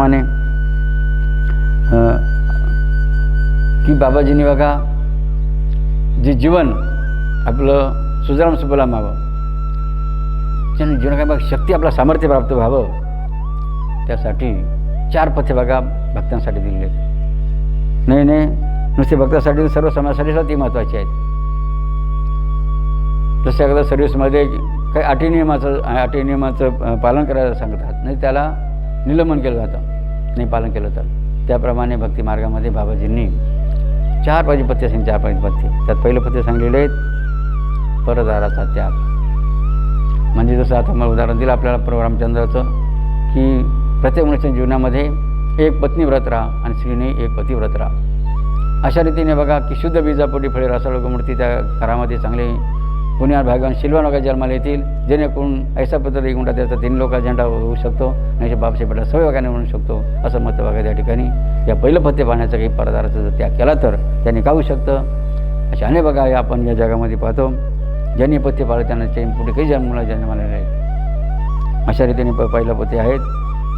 माने अं, की बाबाजींनी बघा जे जीवन आपलं सुजलाम सुफलाम व्हावं त्याने काय बघा शक्ती आपला सामर्थ्य प्राप्त व्हावं त्यासाठी चार पथ्य बघा भक्तांसाठी दिलेले आहेत. नाही नाही नुसते भक्तासाठी सर्व समाजासाठी सुद्धा ती महत्त्वाची आहेत. जसं एखाद्या सर्व्हिसमध्ये काही अटी नियमाचं अटी नियमाचं पालन करायला सांगतात नाही त्याला निलंबन केलं जातं नाही पालन केलं तर. त्याप्रमाणे भक्ती मार्गामध्ये बाबाजींनी चार पाहिजे पत्ते सांगितले चार पाहिजे त्यात पहिलं पत्ते सांगलेले आहेत परदाराचा त्याग. म्हणजे जसं आता मला उदाहरण दिलं आपल्याला प्रभू रामचंद्राचं की प्रत्येक मनुष्याच्या जीवनामध्ये एक पत्नी व्रत राहा आणि स्त्रीने एक पती व्रत राहा. अशा रीतीने बघा की शुद्ध बीजापोटी फळे रसाळ मूर्ती त्या घरामध्ये चांगले पुण्यात भागवान शिल्वा लोक जन्माला येतील. जेणेकरून ऐसा पद्धती गुंडा त्याचा तीन लोक झेंडा होऊ शकतो. नाही बापशे पडला सवय म्हणू शकतो. असं मत बघा त्या ठिकाणी. या पहिलं पत्ते पाहण्याचा काही परदाराचा जर त्याग केला तर त्याने काय होऊ शकतं? अशा अनेक बघा आपण या जगामध्ये पाहतो. ज्यांनी पथ्य पाळले त्यांना चैन पुढे काही जन्माला जन्माला आहेत अशा रीतीने प पहिलं पथ्य आहेत.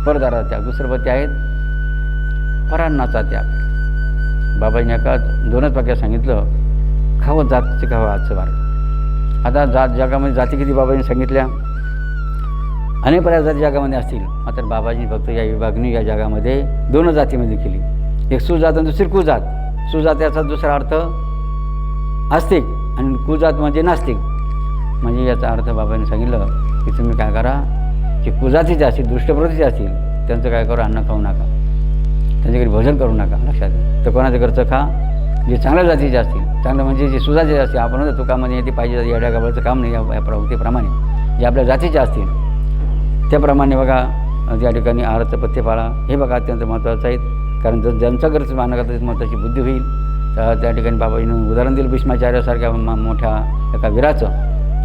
परदाराचा त्याग. दुसरं पथ्य आहेत परान्नाचा त्याग. बाबांनी एका दोनच वाक्यात सांगितलं खावं जातचे खावं आजचं मार्ग आता जात जगामध्ये जाती किती बाबांनी सांगितल्या? अनेक पर्याय जाती जगामध्ये असतील. मात्र बाबाजी फक्त या विभागणी या जगामध्ये दोन जातीमध्ये केली. एक सुजात आणि दुसरी कुजात. सुजात याचा दुसरा अर्थ आस्तिक आणि कुजात म्हणजे नास्तिक. म्हणजे याचा अर्थ बाबांनी सांगितलं की तुम्ही काय करा जे कुजातीचे असतील दुष्टप्रतीचे असतील त्यांचं काय करू अन्न खाऊ नका. त्यांच्याकडे भोजन करू नका. लक्षात तर कोणाचं घरचं खा जे चांगल्या जातीचे असतील. चांगलं म्हणजे जे सुजाचे असते आपण म्हणतो तुकामध्ये येते पाहिजे या येड्या गाबाचं काम नाही या प्रवृत्तीप्रमाणे. जे आपल्या जातीचे असतील त्याप्रमाणे बघा त्या ठिकाणी आहाराचं पथ्य पाळा हे बघा अत्यंत महत्त्वाचं आहे. कारण जर ज्यांचा गरज मानलं करता महत्त्वाची बुद्धी होईल. तर त्या ठिकाणी बाबाजीनं उदाहरण दिलं भीष्माचार्यासारख्या मोठ्या एका वीराचं.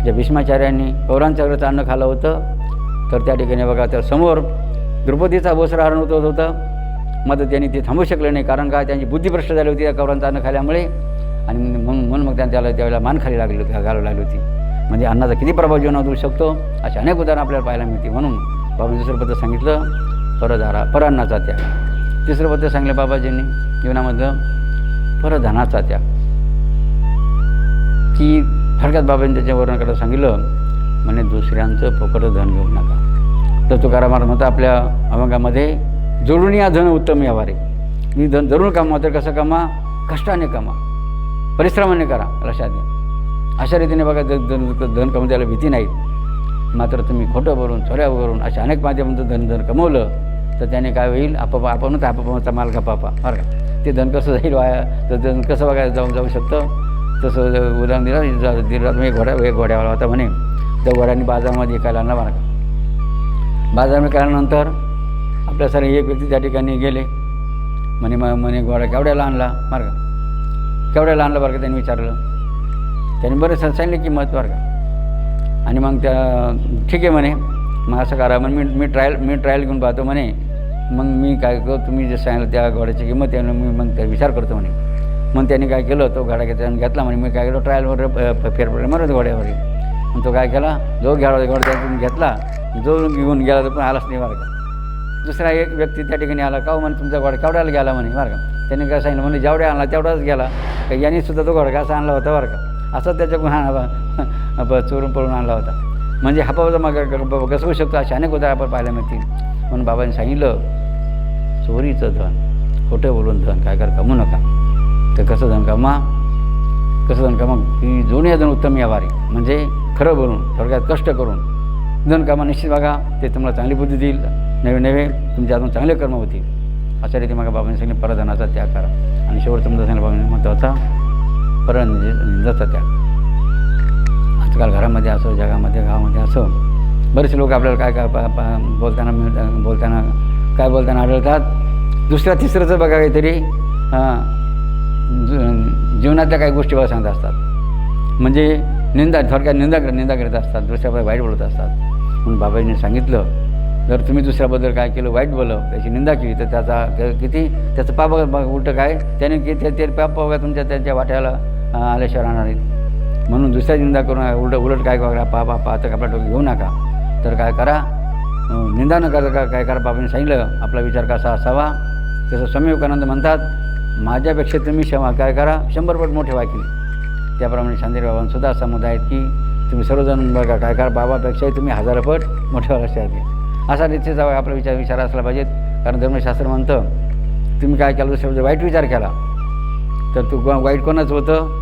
ज्या भीष्माचार्यांनी कौरांच्या घरचं अन्न खाल्लं होतं तर त्या ठिकाणी बघा त्या समोर द्रौपदीचा वस्त्रहरण होत होतं. मात्र त्यांनी ते थांबू शकले नाही. कारण काय त्यांची बुद्धी भ्रष्ट झाली होती त्या कौरांचं अन्न खाल्यामुळे आणि म्हणून म्हणून मग त्यांना त्याला त्यावेळेला मान खाली लागली होती घालावी लागली होती. म्हणजे अन्नाचा किती प्रभाव जीवनात होऊ शकतो? असे अनेक उदाहरणं आपल्याला पाहायला मिळते म्हणून बाबांनी दुसरं पत्र सांगितलं परधारा परअन्नाचा त्याग. तिसरं पत्र सांगलं बाबाजींनी जीवनामधलं परधनाचा त्याग. की थडक्यात बाबांनी त्याच्या वर्णनाकडे सांगितलं म्हणे दुसऱ्यांचं फुकट धन घेऊ नका. तर तुकाराम म्हणता आपल्या अभंगामध्ये जोडून या धन उत्तम यावा मी धन जरूर कमा तर कसं कमा कष्टाने कमा परिश्रमाने करा लक्षात घ्या. अशा रीतीने बघा धन धन धन कमवून द्यायला भीती नाही मात्र तुम्ही खोटं बोलून चोऱ्या करून अशा अनेक माध्यमातून धन धन कमवलं तर त्याने काय होईल? आपापा आपणच आपापाचा माल गपापा बरं का. ते धन कसं जाईल वाया? तर धन कसं बघायला जाऊन जाऊ शकतं? तसं उदाहरण दिलं दिलं तुम्ही घोड्या एक घोड्यावाला होता म्हणे. त्या घोड्याने बाजारामध्ये विकायला आणला बरं का. बाजारामध्ये केल्यानंतर आपल्या सर एक व्यक्ती त्या ठिकाणी गेले. म्हणे मग म्हणे घोडा केवढ्याला आणला बरं का? केवढ्याला लहानला बरं का त्यांनी विचारलं? त्यांनी बरं सांगितलं किंमत बरं का आणि मग त्या ठीक आहे म्हणे मग असं करा मग मी मी ट्रायल मी ट्रायल घेऊन पाहतो म्हणे. मग मी काय करतो तुम्ही जे सांगितलं त्या घोड्याची किंमत आहे मी मग त्या विचार करतो म्हणे. मग त्यांनी काय केलं तो घोडा घेतला घेतला म्हणे. मी काय केलं ट्रायलवर फेरफेर मारत घोड्यावर मग तो काय केला जो घ्यावा घोडा त्यातून घेतला जो घेऊन गेला तो पण आलाच नाही बरं का दुसरा एक व्यक्ती त्या ठिकाणी आला का हो म्हणे तुमचा घोडा केवढ्याला गेला? म्हणे बरं का त्याने काय सांगितलं म्हणे जेवढ्या आणला तेवढाच गेला. यांनी सुद्धा तो घोडा आणला होता बरं का? असं त्याच्याकडून गुन्हा चोरून पळून आणला होता. म्हणजे हा बाबा मग घसवू शकतो? अशा अनेक उदाहरण आपण पाहायला मिळतील. म्हणून बाबांनी सांगितलं चोरीचं धन खोटं बोलून धन काय कर कमू नका. तर कसं धन कमा? कसं धन कमा? की जुने धन उत्तम यावारी म्हणजे खरं बोलून थोडक्यात कष्ट करून. धन कामा निश्चित बघा ते तुम्हाला चांगली बुद्धी देईल. नवे नवे तुमच्या अजून चांगले कर्म होतील. अशा रीती मग बाबांनी सांगितलं परधनाचा त्याग करा. आणि शेवट समजा सांगितलं बाबांनी महत्त्वाचा पर निंदाचा त्याग. आजकाल घरामध्ये असो जगामध्ये गावामध्ये असो बरेचसे लोक आपल्याला काय काय बोलताना मिळ- बोलताना काय बोलताना आढळतात. दुसऱ्या तिसऱ्याचं बघा काहीतरी हां जीवनातल्या काही गोष्टी बघा सांगत असतात. म्हणजे निंदा थोडक्यात निंदा निंदा करत असतात दुसऱ्याबद्दल वाईट बोलत असतात. म्हणून बाबाजीने सांगितलं जर तुम्ही दुसऱ्याबद्दल काय केलं वाईट बोललं त्याची निंदा केली तर त्याचा किती त्याचं पाप उलटं काय? त्याने की ते पाप बघा तुमच्या त्यांच्या वाट्याला आल्याशिवाय राहणार आहेत म्हणून दुसऱ्या निंदा करून उलट उलट काय करा पाप पा आता आपला डोकं घेऊ नका. तर काय करा निंदा न करता का- काय करा बाबांनी सांगितलं आपला विचार कसा असावा? तसं स्वामी विवेकानंद म्हणतात माझ्यापेक्षा तुम्ही क्षमा काय करा? शंभर पट मोठे वाकील त्याप्रमाणे शांती बाबांसुद्धा असा मुद्दा आहेत की तुम्ही सर्वजण बघा काय करा बाबापेक्षाही तुम्ही हजार पट मोठे व्हायला असा रीतीचा आपला विचार विचार असला पाहिजेत. कारण धर्मशास्त्र म्हणतं तुम्ही काय केलं दुसऱ्या वाईट विचार केला तर तू वाईट कोणाचं होतं?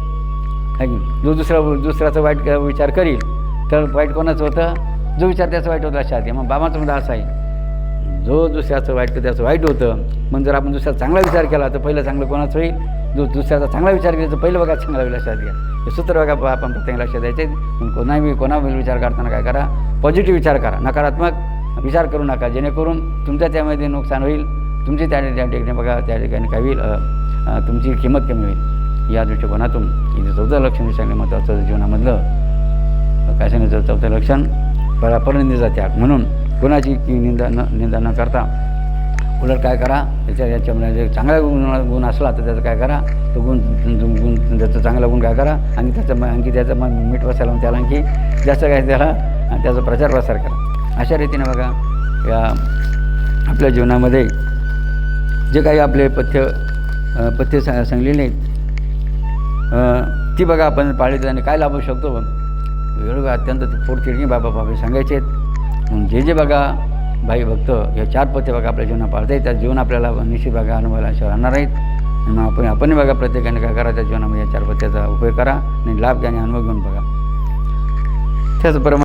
जो दुसरा दुसऱ्याचा वाईट विचार करील तर वाईट कोणाचं होतं? जो विचार त्याचं वाईट होतं लक्षात घ्या मग बाबाचं मुद्दा असं आहे जो दुसऱ्याचं वाईट त्याचं वाईट होतं मग जर आपण दुसऱ्याचा चांगला विचार केला तर पहिलं चांगलं कोणाचं होईल? जो दुसऱ्याचा चांगला विचार केला तर पहिलं बघा चांगला होईल लक्षात घ्या. हे सूत्र बघा आपण प्रत्येक लक्षात द्यायचे मग कोणाही कोणावर विचार करताना काय करा? पॉझिटिव्ह विचार करा. नकारात्मक विचार करू नका. जेणेकरून तुमच्या त्यामध्ये नुकसान होईल. तुमची त्या त्या ठिकाणी बघा त्या ठिकाणी काय होईल तुमची किंमत कमी होईल. या दृष्टिकोनातून इथे चौथं लक्षण सांगणे महत्त्वाचं जीवनामधलं काय सांगायचं? चौथं लक्षण परा परनिंदा त्याग. म्हणून कोणाची निंदा न निंदा न करता उलट काय करा? त्याच्या याच्यामध्ये जे चांगला गुण गुण असला तर त्याचं काय करा? तो गुण गुण त्याचा चांगला गुण काय करा? आणि त्याचं मग आणखी त्याचं मग मीठ बसायला मग त्याला आणखी जास्त काय त्याला आणि त्याचा प्रचार प्रसार करा. अशा रीतीने बघा या आपल्या जीवनामध्ये जे काही आपले पथ्य पथ्य सा सांगलेली आहेत ती बघा आपण पाळली आणि काय लाभू शकतो. वेळ अत्यंत पोटचिडणी बाबा बाबा सांगायचे आहेत. जे जे बघा भाई भक्त हे चार पथ्य बघा आपल्या जीवनात पाळते त्या जीवन आपल्याला निश्चित बघा अनुभवायला अशा राहणार आहेत. आणि मग आपण आपण बघा प्रत्येकाने काय करा त्या जीवनामध्ये या चार पथ्याचा उपयोग करा आणि लाभ घ्या आणि अनुभव घेऊन बघा. त्याचप्रमाणे